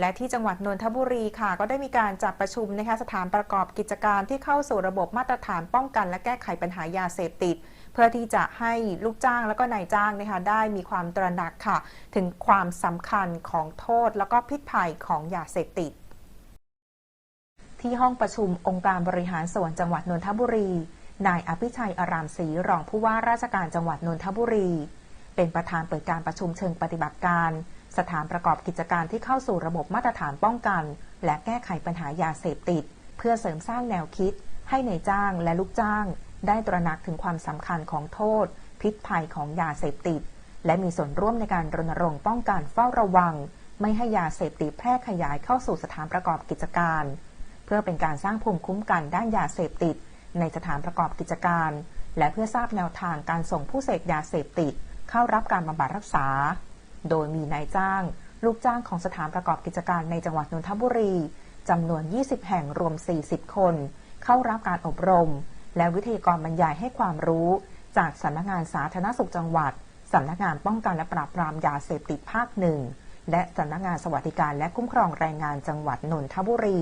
และที่จังหวัดนนทบุรีค่ะ ก็ได้มีการจัดประชุมนะคะสถานประกอบกิจการที่เข้าสู่ระบบมาตรฐานป้องกันและแก้ไขปัญหายาเสพติด เพื่อที่จะให้ลูกจ้างและก็นายจ้างนะคะได้มีความตระหนักค่ะ ถึงความสำคัญของโทษ แล้วก็พิษภัยของยาเสพติด ที่ห้องประชุมองค์การบริหารส่วนจังหวัดนนทบุรี นายอภิชัยอารามศรีรองผู้ว่าราชการจังหวัดนนทบุรี เป็นประธานเปิดการประชุมเชิงปฏิบัติการ สถานประกอบกิจการที่เข้าสู่ระบบมาตรฐานป้องกัน และแก้ไขปัญหายาเสพติด เพื่อเสริมสร้างแนวคิด ให้ในจ้างและลูกจ้าง ได้ตระหนักถึงความสำคัญของโทษ พิษภัยของยาเสพติด และมีส่วนร่วมในการรณรงค์ป้องกันเฝ้าระวัง ไม่ให้ยาเสพติดแพร่ขยายเข้าสู่สถานประกอบกิจการ เพื่อเป็นการสร้างภูมิคุ้มกันด้านยาเสพติด ในสถานประกอบกิจการ และเพื่อทราบแนวทางการส่งผู้เสพยาเสพติด เข้ารับการบำบัดรักษา โดยมีนายจ้าง ลูกจ้างของสถานประกอบกิจการในจังหวัดนนทบุรีจำนวน 20 แห่งรวม 40 คน เข้ารับการอบรม และวิทยากรบรรยายให้ความรู้ จากสำนักงานสาธารณสุขจังหวัดสำนักงานป้องกันและปราบปรามยาเสพติดภาคหนึ่งและสำนักงานสวัสดิการและคุ้มครองแรงงานจังหวัดนนทบุรี